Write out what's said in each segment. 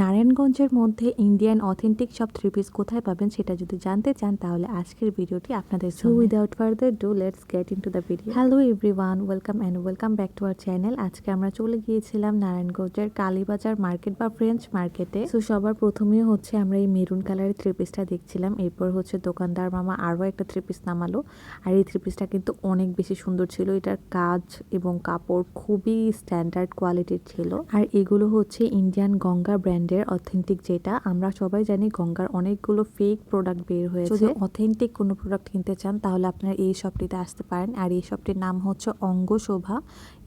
নারায়ণগঞ্জের মধ্যে Indian authentic সব থ্রি পিস কোথায় পাবেন সেটা যদি জানতে চান তাহলে আজকের ভিডিওটি আপনাদের so without further do let's get into the video hello everyone welcome and welcome back to our channel আজকে আমরা চলে গিয়েছিলাম নারায়ণগঞ্জের কালীবাজার মার্কেট বা ফ্রেঞ্চ মার্কেটে সো সবার প্রথমেই হচ্ছে আমরা এই মেরুন কালারের থ্রি পিসটা দেখছিলাম এরপর হচ্ছে দোকানদার মামা আরও একটা থ্রি পিস নামালো। আর এই থ্রি পিসটা কিন্তু অনেক বেশি সুন্দর ছিল এটার কাজ এবং কাপড় খুবই স্ট্যান্ডার্ড কোয়ালিটির ছিল। আর এগুলো হচ্ছে ইন্ডিয়ান গঙ্গা ব্র্যান্ডের অথেন্টিক যেটা আমরা সবাই জানি গঙ্গার অনেকগুলো ফেক প্রোডাক্ট বের হয়েছে। যদি অথেন্টিক কোনো প্রোডাক্ট কিনতে চান তাহলে আপনারা এই শপটিতে আসতে পারেন। আর এই শপটির নাম হচ্ছে অঙ্গ শোভা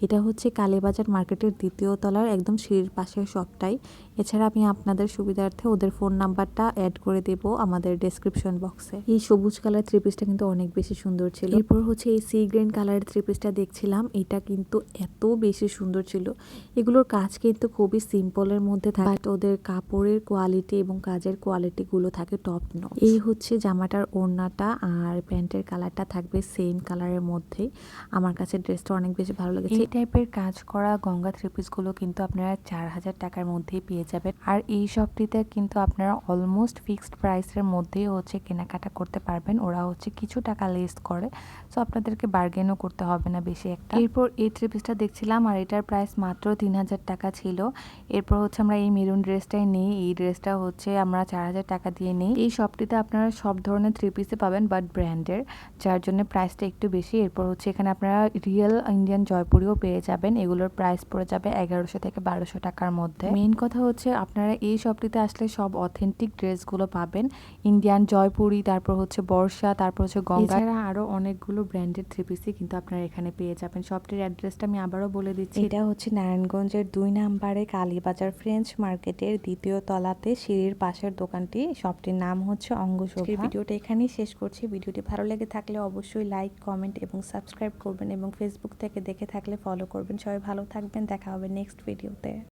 এটা হচ্ছে কালীবাজার মার্কেটের দ্বিতীয় তলার একদম সিঁড়ির পাশের শপটাই এছাড়া আমি আপনাদের সুবিধার্থে ওদের ফোন নাম্বারটা অ্যাড করে দেব আমাদের ডেসক্রিপশন বক্সে এই সবুজ কালার থ্রি পিসটা কিন্তু অনেক বেশি সুন্দর ছিল। এরপর হচ্ছে এই সি গ্রিন কালারের থ্রি পিসটা দেখছিলাম। এটা কিন্তু এত বেশি সুন্দর ছিল। এগুলোর কাজ কিন্তু খুবই সিম্পলের মধ্যে থাকে। বাট ওদের কাপড়ের কোয়ালিটি এবং কাজের কোয়ালিটি গুলো থাকে টপ নো এই হচ্ছে জামাটার ওড়নাটা আর প্যান্টের কালারটা থাকবে সেম কালারের মধ্যে। আমার কাছে ড্রেসটা অনেক বেশি ভালো লেগেছে। এই টাইপের কাজ করা গঙ্গা থ্রি পিসগুলো কিন্তু আপনারা চার হাজার টাকার মধ্যেই পেয়ে যাবেন। আর এই শপটিতে কিন্তু আপনারা অলমোস্ট ফিক্সড প্রাইসের মধ্যেই হচ্ছে কেনাকাটা করতে পারবেন। ওরা হচ্ছে কিছু টাকা লেস করে। সো আপনাদেরকে বার্গেনও করতে হবে না বেশি একটা। এরপর এই থ্রি পিসটা দেখছিলাম আর এটার প্রাইস মাত্র তিন হাজার টাকা ছিল। এরপর হচ্ছে আমরা এই মেরুন ড্রেসটাই নিই, এই ড্রেসটা হচ্ছে আমরা চার হাজার টাকা দিয়ে নিই। এই শপটিতে আপনারা সব ধরনের থ্রি পিসে পাবেন বাট ব্র্যান্ডের যার জন্য প্রাইসটা একটু বেশি। এরপর হচ্ছে এখানে আপনারা রিয়েল ইন্ডিয়ান জয়পুরিও পেয়ে যাবেন। এগুলোর প্রাইস পড়ে যাবে এগারোশো থেকে বারোশো টাকার মধ্যে। মেইন কথা হচ্ছে আপনারা এই শপটিতে আসলে সব অথেন্টিক ড্রেসগুলো পাবেন। ইন্ডিয়ান জয়পুরি তারপর হচ্ছে বর্ষা তারপর হচ্ছে গঙ্গা এছাড়া আরও অনেকগুলো ব্র্যান্ডেড থ্রি পিসই কিন্তু আপনারা এখানে পেয়ে যাবেন। শপটির অ্যাড্রেসটা আমি আবারও বলে দিচ্ছি। এটা হচ্ছে নারায়ণগঞ্জের দুই নাম্বারে কালীবাজার ফ্রেঞ্চ মার্কেটের দ্বিতীয় তলাতে সিঁড়ির পাশের দোকানটি, শপটির নাম হচ্ছে অঙ্গশোভা। ভিডিওটা এখানেই শেষ করছি। ভিডিওটি ভালো লেগে থাকলে অবশ্যই লাইক, কমেন্ট এবং সাবস্ক্রাইব করবেন এবং ফেসবুক থেকে দেখে থাকলে ফলো করবেন। সবাই ভালো থাকবেন। দেখা হবে নেক্সট ভিডিওতে